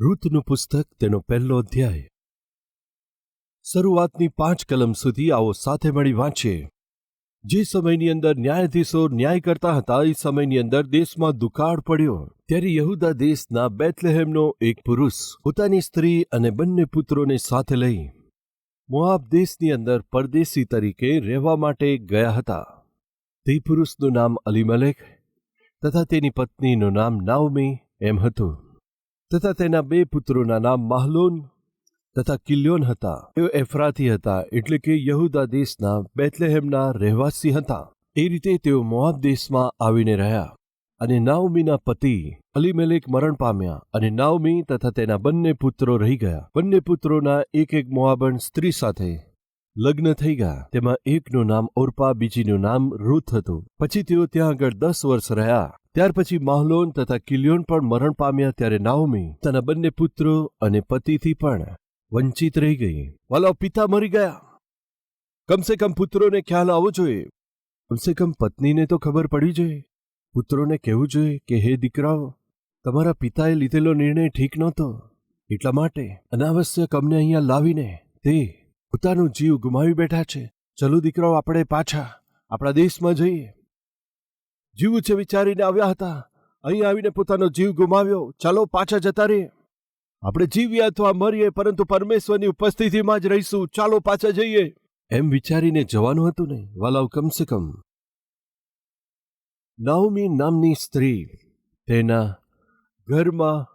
રૂતનું પુસ્તક તેનો પહેલો અધ્યાય. શરૂઆતની પાંચ કલમ સુધી આવો સાથે મળી વાંચીએ. જે સમયની અંદર ન્યાયાધીશો ન્યાય કરતા હતા, એ સમયની અંદર દેશમાં દુકાળ પડ્યો. ત્યારે યહુદા દેશના બેથલેહેમનો એક પુરુષ પોતાની સ્ત્રી અને બંને પુત્રોને સાથે લઈ મોઆબ દેશની અંદર પરદેશી તરીકે રહેવા માટે ગયા હતા. તે પુરુષનું નામ અલીમલેક તથા તેની પત્નીનું નામ નાઓમી એમ હતું. તથા તેના બે પુત્રોના નામ માહલોન તથા કિલ્યોન હતા. તેઓ એફરાથી હતા એટલે કે યહુદા દેશના બેથલેહેમના રહેવાસી હતા. એ રીતે તેઓ મોઆબ દેશમાં આવીને રહ્યા અને નાઓમીના પતિ અલીમેલેક મરણ પામ્યા અને નાઓમી તથા તેના બંને પુત્રો રહી ગયા. બંને પુત્રોના એક એક મોઆબન સ્ત્રી સાથે લગ્ન થઈ ગયા. તેમાં એકનું નામ ઓરપા, બીજીનું નામ રૂથ હતું. પછી તેઓ ત્યાં આગળ દસ વર્ષ રહ્યા. ત્યાર પછી માહલોન તથા કિલ્યોન પણ મરણ પામ્યા ત્યારે નાઓમી તેના બંને પુત્રો અને પતિથી પણ વંચિત રહી ગઈ. વાલો, પિતા મરી ગયા. કમસે કમ પુત્રોને ખ્યાલ આવવો જોઈએ. કમસે કમ પત્નીને તો ખબર પડી જોઈએ પુત્રોને કહેવું જોઈએ કે, હે દીકરાઓ, તમારા પિતાએ લીધેલો નિર્ણય ઠીક નહોતો. એટલા માટે અનાવશ્યક અમને અહીંયા લાવીને તે પોતાનો જીવ ગુમાવી બેઠા છે. ચલો દીકરાઓ, આપણે પાછા આપણા દેશમાં જઈએ. જીવ છે વિચારીને આવ્યા હતા. અહીં આવીને પોતાનો જીવ ગુમાવ્યો. ચાલો પાછા જતા રહીએ. આપણે જીવીએ અથવા મરીએ, પરંતુ પરમેશ્વરની ઉપસ્થિતિમાં જ રહીશું. ચાલો પાછા જઈએ. એમ વિચારીને જવાનું હતું ને વાલાવ કમસે કમ નાઓમી નામની સ્ત્રી તેના ઘરમાં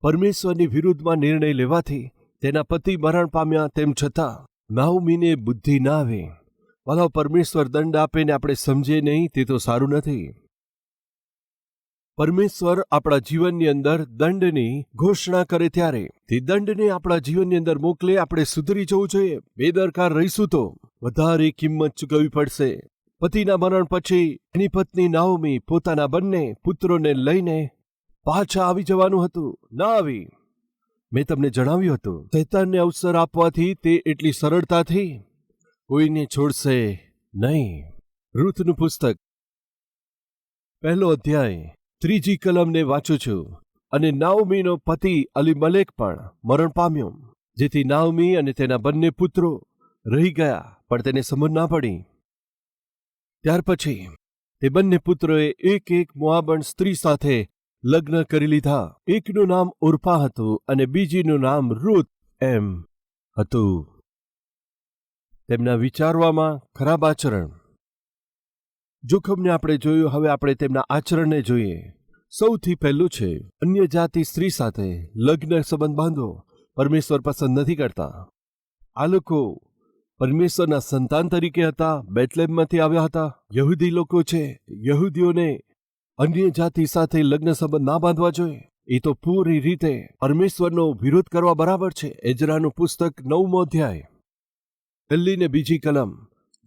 પરમેશ્વરની વિરુદ્ધમાં નિર્ણય લેવાથી તેના પતિ મરણ પામ્યા તેમ છતાં નાઓમીને બુદ્ધિ ના આવે. વાલાવ પરમેશ્વર દંડ આપે ને આપણે સમજીએ નહીં, તે તો સારું નથી. પરમેશ્વર આપણા જીવનની અંદર દંડની ઘોષણા કરે ત્યારે, તે દંડને આપણા જીવનની અંદર મોકલે આપણે સુધરી જવું જોઈએ. બેદરકાર રહીશું તો વધારે કિંમત ચૂકવવી પડશે. પતિના મરણ પછી એની પત્ની નાઓમી પોતાના બંને પુત્રોને લઈને પાછા આવી જવાનું હતું. ના આવી. મેં તમને જણાવ્યું હતું, શૈતાનને અવસર આપવાથી તે એટલી સરળતાથી કોઈને છોડશે નહીં. રૂથનું પુસ્તક. પહેલો અધ્યાય. ત્રીજી કલમને વાંચું છું. અને નાઓમીનો પતિ અલી મલેક પણ મરણ પામ્યો. જેથી નાઓમી અને તેના બંને પુત્રો રહી ગયા, પણ તેને સમજ ના પડી. ત્યાર પછી તે બંને પુત્રોએ એક એક મોઆબણ સ્ત્રી સાથે લગ્ન કરી લીધા. એકનું નામ ઉર્ફા હતું અને બીજીનું નામ રૂત એમ હતું. તેમના વિચારવામાં ખરાબ આચરણ. જોખમને આપણે જોયું, હવે આપણે તેમના આચરણને જોઈએ. સૌથી પહેલું છે, અન્ય જાતિ સ્ત્રી સાથે લગ્ન સંબંધ બાંધો. પરમેશ્વર પસંદ નથી કરતા. આ લોકો પરમેશ્વરના સંતાન તરીકે હતા બેટલેમમાંથી આવ્યા હતા. યહૂદી લોકો છે, યહૂદીઓને અન્ય જાતિ સાથે લગ્ન સંબંધ ના બાંધવા જોઈએ. એ તો પૂરી રીતે પરમેશ્વરનો વિરોધ કરવા બરાબર છે. એજરાનું પુસ્તક નવમો અધ્યાય. પહેલી ને બીજી કલમ.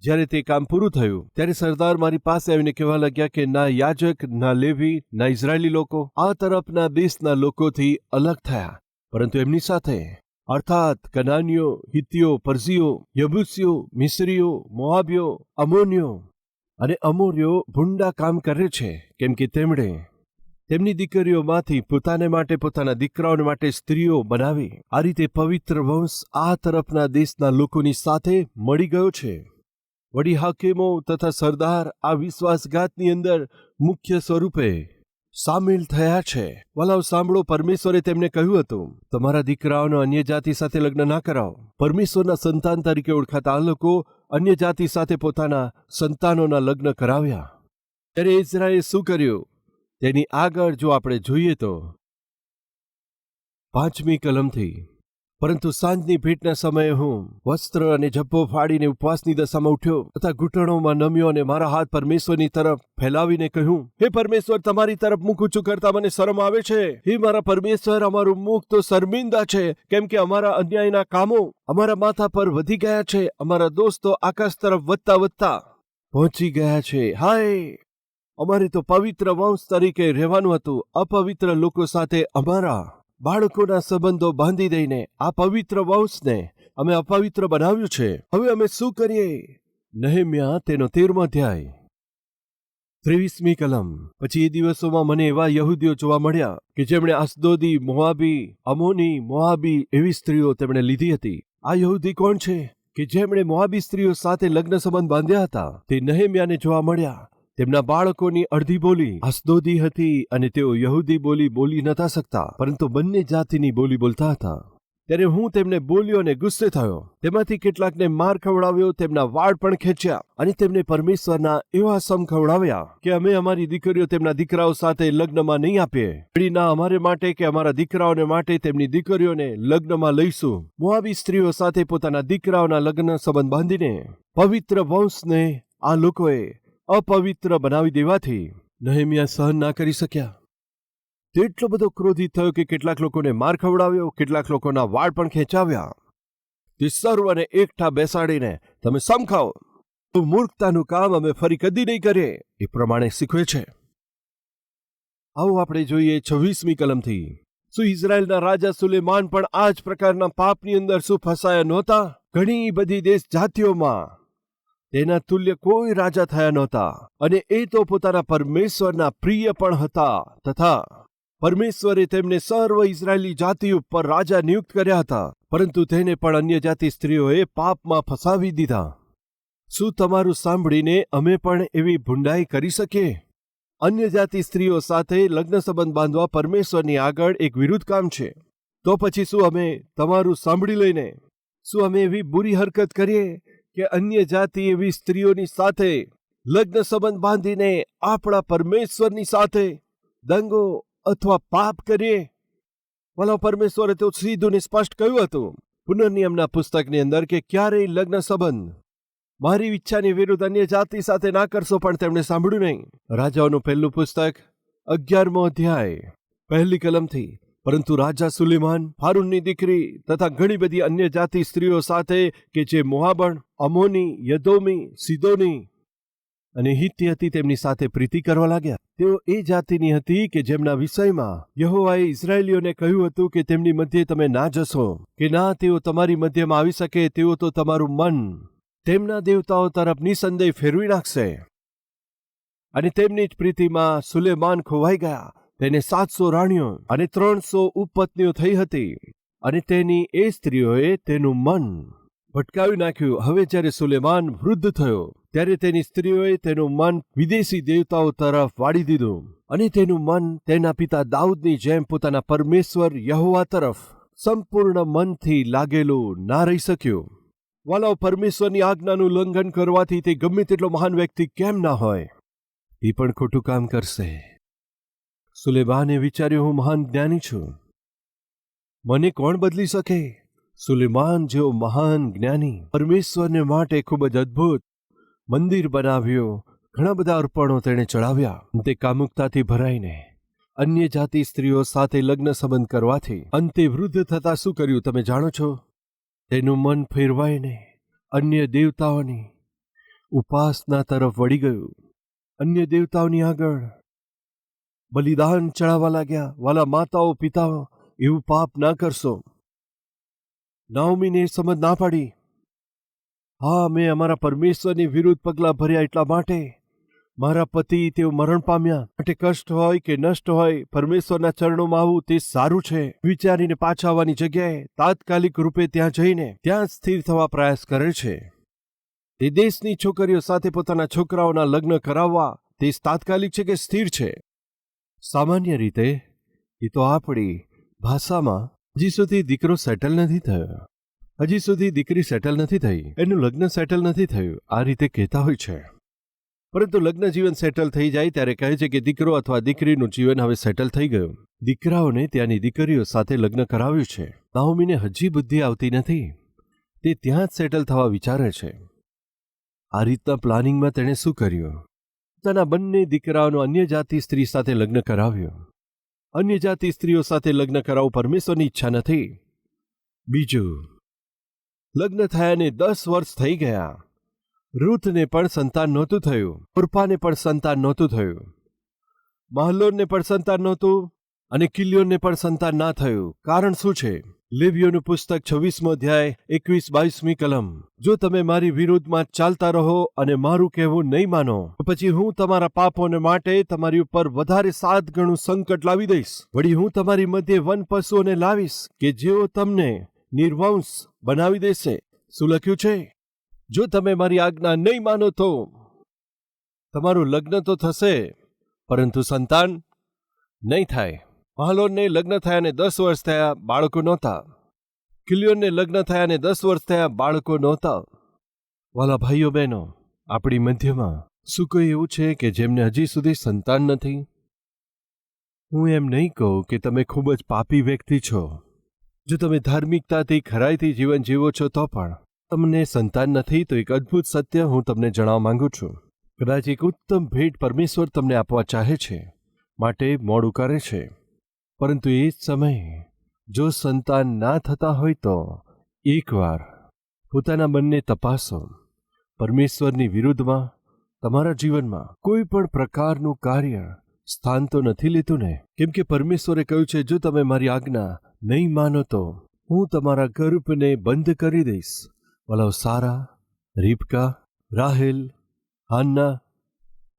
જ્યારે તે કામ પૂરું થયું, ત્યારે સરદાર મારી પાસે આવીને કહેવા લાગ્યા કે ના યાજક, ના લેવી, ના ઇઝરાયેલી લોકો, આ તરફના દેશના લોકોથી અલગ થયા. પરંતુ એમની સાથે, અર્થાત કનાનીઓ હિતિયો પરઝીઓ યબુસીઓ, મિસરીઓ, મોઆબીઓ અમોનિયો અને અમોરિયો ભૂંડા કામ કરે છે, કેમ કે તેમણે તેમની દીકરીઓમાંથી પોતાને માટે, પોતાના દીકરાઓને માટે સ્ત્રીઓ બનાવી. આ રીતે પવિત્ર વંશ આ તરફના દેશના લોકોની સાથે મળી ગયો છે. વડી હાકીમો તથા સરદાર આ વિશ્વાસઘાતની અંદર મુખ્ય સ્વરૂપે સામેલ થયા છે. વલાવ, સાંભળો, પરમેશ્વરે તેમને કહ્યું હતું, તમારા દીકરાઓને અન્ય જાતિ સાથે લગ્ન ના કરાવો. પરમેશ્વરના સંતાન તરીકે ઓળખાતા આ લોકો અન્ય જાતિ સાથે પોતાના સંતાનોના લગ્ન કરાવ્યા. ત્યારે ઇઝરાએ શું કર્યું? તેની આગળ જો આપણે જોઈએ તો પાંચમી કલમથી, પરંતુ સાંજની ભેટના સમયે હું વસ્ત્ર અને જબ્બો ફાડીને ઉપવાસની દશામાં ઉઠ્યો તથા ઘૂંટણોમાં નમ્યો અને મારા હાથ પરમેશ્વરની તરફ ફેલાવીને કહ્યું, હે પરમેશ્વર, તમારી તરફ મુખ ઊંચું કરતા મને શરમ આવે છે. હે મારા પરમેશ્વર, અમારું મુખ તો શર્મિંદા છે, કેમ કે અમારા અન્યાયના કામો અમારા માથા પર વધી ગયા છે, અમારા દોસ્તો આકાશ તરફ વધતા વધતા પહોંચી ગયા છે. હાય! અમારે તો પવિત્ર વંશ તરીકે રહેવાનું હતું. અપવિત્ર લોકો સાથે અમારા બાળકોના સંબંધો બાંધી દઈને આ પવિત્ર વંશને અમે અપવિત્ર બનાવ્યું છે. હવે અમે શું કરીએ? નહેમ્યા તેનો તેરમો અધ્યાય. ત્રેવીસમી કલમ. પછી એ દિવસોમાં મને એવા યહૂદીઓ જોવા મળ્યા કે જેમણે અસદોદી મોહાબી અમોની મોહાબી એવી સ્ત્રીઓ તેમણે લીધી હતી. આ યહૂદી કોણ છે? કે જેમણે મોહાબી સ્ત્રીઓ સાથે લગ્ન સંબંધ બાંધ્યા હતા. તે નહેમ્યાને જોવા મળ્યા. તેમના બાળકોની અડધી બોલી અસદોદી હતી અને તેઓ યહૂદી બોલી બોલી નતા શકતા, પરંતુ બંને જાતિની બોલી બોલતા હતા. ત્યારે હું તેમને બોલ્યો અને ગુસ્સે થયો. તેમાંથી કેટલાકને માર ખવડાવ્યો, તેમના વાળ પણ ખેંચ્યા અને તેમને પરમેશ્વરના એવા સમ ખવડાવ્યા કે અમે અમારી દીકરીઓ તેમના દીકરાઓ સાથે લગ્નમાં નહીં આપીએ. પેઢીના અમારે માટે કે અમારા દીકરાઓને માટે તેમની દીકરીઓને લગ્નમાં લઈશું. મોઆબી સ્ત્રીઓ સાથે પોતાના દીકરાઓના લગ્ન સંબંધ બાંધીને પવિત્ર વંશને આ લોકોએ અપવિત્ર બનાવી દેવાથી નહેમિયા સહન ના કરી શક્યા. તેટલો બધો ક્રોધિત થયો કે કેટલાક લોકોને માર ખવડાવ્યો કેટલાક લોકોના વાળ પણ ખેંચાવ્યા. તે સર્વને એકઠા બેસાડીને તમે સમખાઓ તો મૂર્ખતાનું કામ અમે ફરી કદી નહીં કરીએ એ પ્રમાણે શીખવે છે. આવો આપણે જોઈએ છવ્વીસમી કલમથી. શું ઇઝરાયલના રાજા સુલેમાન પણ આ જ પ્રકારના પાપની અંદર શું ફસાયા નહોતા? ઘણી બધી દેશ જાતિઓમાં તેના તુલ્ય કોઈ રાજા થયા નહોતા અને એ તો પોતાના પરમેશ્વરના પ્રિય પણ હતા તથા પરમેશ્વરે તેમને સર્વ ઇઝરાયેલી જાતિ ઉપર રાજા નિયુક્ત કર્યા હતા, પરંતુ તેને પણ અન્ય જાતિ સ્ત્રીઓએ પાપમાં ફસાવી દીધા. શું તમારું સાંભળીને અમે પણ એવી ભૂંડાઈ કરી શકીએ? અન્ય જાતિ સ્ત્રીઓ સાથે લગ્ન સંબંધ બાંધવા પરમેશ્વરની આગળ એક વિરુદ્ધ કામ છે. તો પછી શું અમે તમારું સાંભળી લઈને? શું અમે એવી બુરી હરકત કરીએ? કે અન્ય જાતિ એવી સ્ત્રીઓની સાથે લગ્ન સંબંધ બાંધીને આપણા પરમેશ્વરની સાથે દંગો અથવા પાપ કરીએ? ભલા પરમેશ્વરે તો સીધું ને સ્પષ્ટ કહ્યું હતું, પુનર્નિયમના પુસ્તકની અંદર કે ક્યારેય લગ્ન સંબંધ મારી ઈચ્છાની વિરુદ્ધ અન્ય જાતિ સાથે ના કરશો પણ તેમણે સાંભળ્યું નહીં. રાજાઓનું પહેલું પુસ્તક અગિયારમો અધ્યાય, પહેલી કલમથી પરંતુ રાજા સુલેમાન, ફારૂનની દીકરી તથા ઘણી બધી અન્ય જાતિ સ્ત્રીઓ સાથે, કે જે મોહાબણ, અમોની, યદોમી, સિદોની અને હિત્ય હતી, તેમની સાથે પ્રીતિ કરવા લાગ્યા. તેઓ એ જાતિની હતી કે જેમના વિષયમાં યહોવાએ ઇઝરાયેલીઓને કહ્યું હતું કે તેમની મધ્યે તમે ના જશો, કે ના, તેઓ તમારી મધ્યમાં આવી શકે, તેઓ તો તમારું મન તેમના દેવતાઓ તરફ નિસંદેહ ફેરવી નાખશે. અને તેમની જ પ્રીતિમાં સુલેમાન ખોવાઈ ગયા. તેને સાતસો રાણીઓ અને ત્રણસો ઉપપત્નીઓ થઈ હતી અને તેની એ સ્ત્રીઓએ તેનું મન ભટકાવી નાખ્યું. હવે જ્યારે સુલેમાન વૃદ્ધ થયો, ત્યારે તેની સ્ત્રીઓએ તેનું મન વિદેશી દેવતાઓ તરફ વાળી દીધું અને તેનું મન તેના પિતા દાઉદની જેમ પોતાના પરમેશ્વર યહોવા તરફ સંપૂર્ણ મનથી લાગેલું ના રહી શક્યું. વાલાઓ, પરમેશ્વરની આજ્ઞાનું ઉલ્લંઘન કરવાથી તે ગમે તેટલો મહાન વ્યક્તિ કેમ ના હોય? એ પણ ખોટું કામ કરશે. સુલેમાને વિચાર્યું, હું મહાન જ્ઞાની છું. મને કોણ બદલી શકે? સુલેમાન જેવો મહાન જ્ઞાની પરમેશ્વરને માટે ખૂબ જ અદ્ભુત મંદિર બનાવ્યો. ઘણા બધા અર્પણો તેણે ચડાવ્યા. તે કામુકતાથી ભરાઈને અન્ય જાતિ સ્ત્રીઓ સાથે લગ્ન સંબંધ કરવાથી અંતે વૃદ્ધ થતા શું કર્યું તમે જાણો છો? તેનું મન ફેરવાઈને અન્ય દેવતાઓની ઉપાસના તરફ વળી ગયું. અન્ય દેવતાઓની આગળ બલિદાન ચડાવવા લાગ્યા. વાલા માતાઓ, પિતાઓ, એવું પાપ ના કરશો. નાઓમીને સમજ ના પાડી. હા, મેં અમારા પરમેશ્વરની વિરુદ્ધ પગલાં ભર્યા એટલા માટે. મારા પતિ તેઓ મરણ પામ્યા. માટે કષ્ટ હોય કે નષ્ટ હોય, પરમેશ્વરના ચરણોમાં આવવું તે સારું છે. વિચારીને પાછા આવવાની જગ્યાએ તાત્કાલિક રૂપે ત્યાં જઈને ત્યાં સ્થિર થવા પ્રયાસ કરે છે. તે દેશની છોકરીઓ સાથે પોતાના છોકરાઓના લગ્ન કરાવવા તે તાત્કાલિક છે કે સ્થિર છે? સામાન્ય રીતે, એ તો આપણી ભાષામાં હજી સુધી દીકરો સેટલ નથી થયો. હજી સુધી દીકરી સેટલ નથી થઈ. એનું લગ્ન સેટલ નથી થયું. આ રીતે કહેતા હોય છે. પરંતુ લગ્ન જીવન સેટલ થઈ જાય ત્યારે કહે છે કે દીકરો અથવા દીકરીનું જીવન હવે સેટલ થઈ ગયું. દીકરાઓને ત્યાંની દીકરીઓ સાથે લગ્ન કરાવ્યું છે. નાઓમીને હજી બુદ્ધિ આવતી નથી. તે ત્યાં જ સેટલ થવા વિચારે છે. આ રીતના પ્લાનિંગમાં તેણે શું કર્યું? પોતાના બંને દીકરાઓનો અન્ય જાતિ સ્ત્રી સાથે લગ્ન કરાવ્યો. અન્ય જાતિ સ્ત્રીઓ સાથે લગ્ન કરાવવું પરમેશ્વરની ઈચ્છા નથી. બીજું, લગ્ન થયાને દસ વર્ષ થઈ ગયા. રૂથને પણ સંતાન નહોતું થયું. ઉર્પાને પણ સંતાન નહોતું થયું. મહલોરને પણ સંતાન નહોતું અને કિલ્યોનને પણ સંતાન ના થયું. કારણ શું છે? લેવીઓનું પુસ્તક છવ્વીસમો અધ્યાય, એકવીસ બાવીસમી કલમ. જો તમે મારી વિરુદ્ધમાં ચાલતા રહો અને મારું કહેવું નહીં માનો પછી હું તમારા પાપોને માટે તમારી ઉપર વધારે સાત ગણું સંકટ લાવી દઈશ. વળી હું તમારી મધ્ય વન પશુઓને લાવીશ કે જેઓ તમને નિર્વંશ બનાવી દેશે. શું લખ્યું છે? જો તમે મારી આજ્ઞા નહીં માનો તો તમારું લગ્ન તો થશે, પરંતુ સંતાન નહીં થાય. મહાલોનને લગ્ન થયાને દસ વર્ષ થયા બાળકો નહોતા. કિલિયોનને લગ્ન થયાને દસ વર્ષ થયા બાળકો નહોતા. વાલા ભાઈઓ બહેનો, આપણી મધ્યમાં શું કોઈ એવું છે કે જેમને હજી સુધી સંતાન નથી? હું એમ નહીં કહું કે તમે ખૂબ જ પાપી વ્યક્તિ છો. જો તમે ધાર્મિકતાથી ખરાઈથી જીવન જીવો છો તો પણ તમને સંતાન નથી તો એક અદ્ભુત સત્ય હું તમને જણાવવા માંગુ છું. કદાચ એક ઉત્તમ ભેટ પરમેશ્વર તમને આપવા ચાહે છે, માટે મોડું કરે છે. પરંતુ એ જ સમયે, જો સંતાન ના થતા હોય તો, એકવાર પોતાના મનને તપાસો. પરમેશ્વરની વિરુદ્ધમાં, તમારા જીવનમાં કોઈ પણ પ્રકારનું કાર્ય સ્થાન તો નથી લીધું ને? કેમ કે પરમેશ્વરે કહ્યું છે, જો તમે મારી આજ્ઞા નહીં માનો તો, હું તમારા ગર્ભને બંધ કરી દઈશ. વલાવ સારા રીપકા રાહેલ, હાન્ના,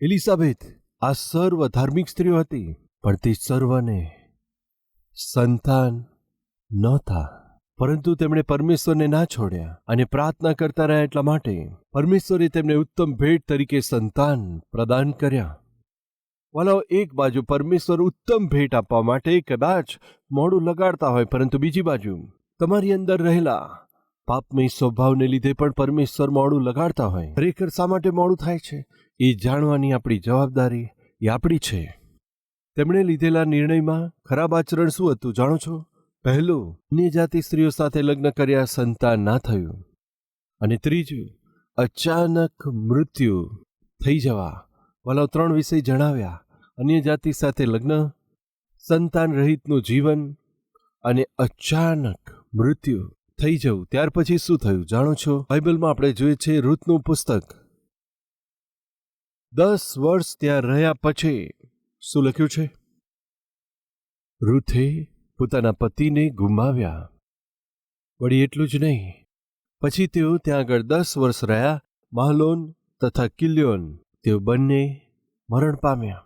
એલિઝાબેથ, આ સર્વ ધાર્મિક સ્ત્રીઓ હતી, પણ તે સર્વને સંતાન નહોતા. પરંતુ તેમણે પરમેશ્વરને ના છોડ્યા અને પ્રાર્થના કરતા રહ્યા એટલા માટે પરમેશ્વરે તેમને ઉત્તમ ભેટ તરીકે સંતાન પ્રદાન કર્યા. વાલાઓ એક બાજુ પરમેશ્વર ઉત્તમ ભેટ આપવા માટે કદાચ મોડું લગાડતા હોય, પરંતુ બીજી બાજુ તમારી અંદર રહેલા પાપમય સ્વભાવને લીધે પણ પરમેશ્વર મોડું લગાડતા હોય. ખરેખર શા માટે મોડું થાય છે? એ જાણવાની આપણી જવાબદારી એ આપણી છે. તેમણે લીધેલા નિર્ણયમાં ખરાબ આચરણ શું હતું જાણો છો? પહેલું અન્ય જાતિ સ્ત્રીઓ સાથે લગ્ન કર્યા સંતાન ના થયું. અને ત્રીજું, અચાનક મૃત્યુ થઈ જવા વલાવ ત્રણ વિષય જણાવ્યા. અન્ય જાતિ સાથે લગ્ન, સંતાન રહિતનું જીવન અને અચાનક મૃત્યુ થઈ જવું. ત્યાર પછી શું થયું જાણો છો? બાઇબલમાં આપણે જોઈએ છે રૂતનું પુસ્તક. દસ વર્ષ ત્યાં રહ્યા પછી શું લખ્યું છે? રૂથે પોતાના પતિને ગુમાવ્યા. વળી એટલું જ નહીં. પછી તેઓ ત્યાં આગળ દસ વર્ષ રહ્યા, માહલોન તથા કિલ્યોન, તેઓ બંને મરણ પામ્યા.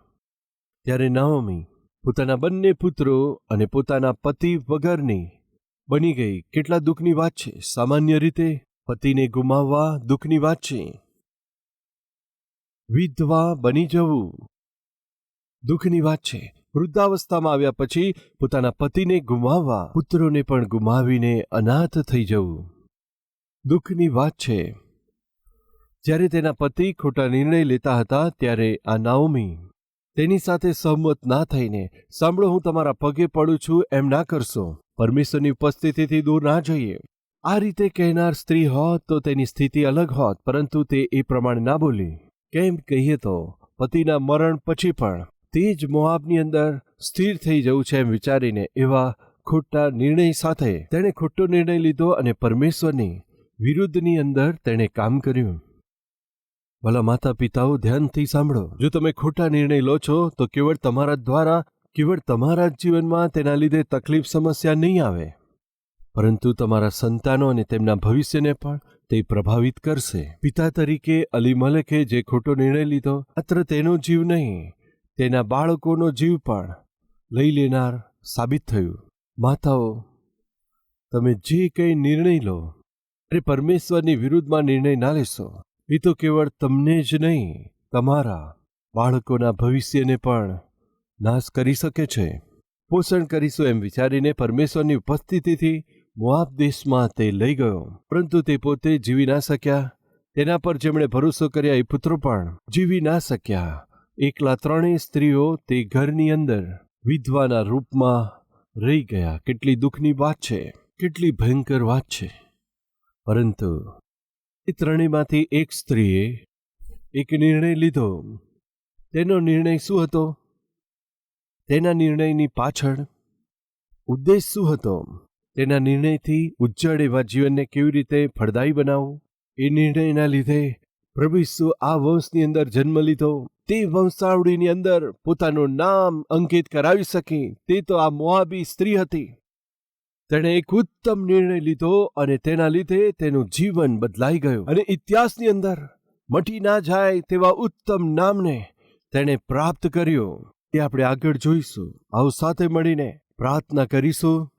ત્યારે નાઓમી પોતાના બંને પુત્રો અને પોતાના પતિ વગરની બની ગઈ. કેટલા દુઃખની વાત છે. સામાન્ય રીતે પતિને ગુમાવવા દુઃખની વાત છે. વિધવા બની જવું. દુઃખની વાત છે. વૃદ્ધાવસ્થામાં આવ્યા પછી પોતાના પતિને ગુમાવવા પુત્રોને પણ ગુમાવીને અનાથ થઈ જવું. દુઃખની વાત છે. જ્યારે તેના પતિ ખોટા નિર્ણય લેતા હતા ત્યારે આ નાઓમી તેની સાથે સહમત ના થઈને, સાંભળો, હું તમારા પગે પડું છું, એમ ના કરશો. પરમેશ્વરની ઉપસ્થિતિથી દૂર ના જઈએ. આ રીતે કહેનાર સ્ત્રી હોત તો તેની સ્થિતિ અલગ હોત, પરંતુ તે એ પ્રમાણે ના બોલી. કેમ કહીએ તો, પતિના મરણ પછી પણ તે જ મોઆબની અંદર સ્થિર થઈ જવું છે એમ વિચારીને એવા ખોટા નિર્ણય સાથે તેણે ખોટો નિર્ણય લીધો અને પરમેશ્વરની વિરુદ્ધની અંદર તેણે કામ કર્યું. ભલા માતા પિતાઓ ધ્યાનથી સાંભળો. જો તમે ખોટા નિર્ણય લો છો, તો કેવળ તમારા દ્વારા, કેવળ તમારા જ જીવનમાં તેના લીધે તકલીફ સમસ્યા નહીં આવે. પરંતુ તમારા સંતાનો અને તેમના ભવિષ્યને પણ તે પ્રભાવિત કરશે. પિતા તરીકે અલી મલેકે જે ખોટો નિર્ણય લીધો, માત્ર તેનો જીવ નહીં તેના બાળકોનો જીવ પણ લઈ લેનાર સાબિત થયું. માતાઓ, તમે જે કંઈ નિર્ણય લો, એ પરમેશ્વરની વિરુદ્ધમાં નિર્ણય ના લેશો. એ તો કેવળ તમને જ નહીં, તમારા બાળકોના ભવિષ્યને પણ નાશ કરી શકે છે. પોષણ કરીશું એમ વિચારીને પરમેશ્વરની ઉપસ્થિતિથી મોઆબ દેશમાં તે લઈ ગયો. પરંતુ તે પોતે જીવી ના શક્યા. તેના પર જેમણે ભરોસો કર્યા એ પુત્રો પણ જીવી ના શક્યા. એકલા ત્રણેય સ્ત્રીઓ તે ઘરની અંદર વિધવાના રૂપમાં રહી ગયા. કેટલી દુઃખની વાત છે, કેટલી ભયંકર વાત છે. પરંતુ એ ત્રણેયમાંથી એક સ્ત્રીએ એક નિર્ણય લીધો. તેનો નિર્ણય શું હતો? તેના નિર્ણયની પાછળ ઉદ્દેશ શું હતો? તેના નિર્ણયથી ઉજ્જળ એવા જીવનને કેવી રીતે ફળદાયી બનાવવું? એ નિર્ણયના લીધે પ્રભુ ઈસુ આ વંશની અંદર જન્મ લીધો. તે વંશાવળીની અંદર પોતાનું નામ અંકિત કરાવી શકી. તે તો આ મોઆબી સ્ત્રી હતી. તેણે એક ઉત્તમ નિર્ણય લીધો અને તેના લીધે તેનું જીવન બદલાઈ ગયું. અને ઇતિહાસની અંદર મટી ના જાય તેવા ઉત્તમ નામને તેણે પ્રાપ્ત કર્યું. એ આપણે આગળ જોઈશું. આવો સાથે મળીને પ્રાર્થના કરીશું.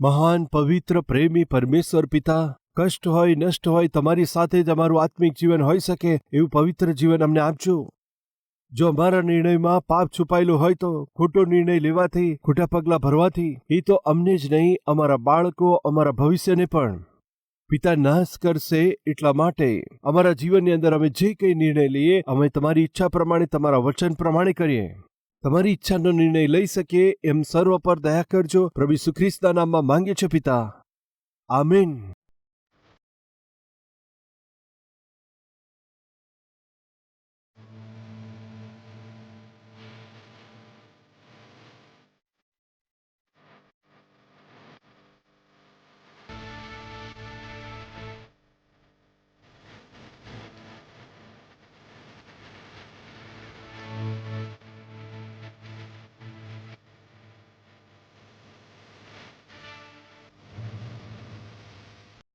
મહાન પવિત્ર પ્રેમી પરમેશ્વર પિતા કષ્ટ હોય, નષ્ટ હોય, તમારી સાથે જ અમારું આત્મિક જીવન હોઈ શકે એવું પવિત્ર જીવન અમને આપજો. જો અમારા નિર્ણયમાં પાપ છુપાયેલું હોય તો ખોટો નિર્ણય લેવાથી, ખોટા પગલાં ભરવાથી, એ તો અમને જ નહીં, અમારા બાળકો, અમારા ભવિષ્યને પણ. પિતા નાશ કરશે એટલા માટે અમારા જીવનની અંદર અમે જે કંઈ નિર્ણય લઈએ, અમે તમારી ઈચ્છા પ્રમાણે, તમારા વચન પ્રમાણે કરીએ. તમારી ઈચ્છાનો નિર્ણય લઈ શકીએ, એમ સર્વ પર દયા કરજો. પ્રભુ સુખ્રિસ્તના નામમાં માંગે છે પિતા. આમીન.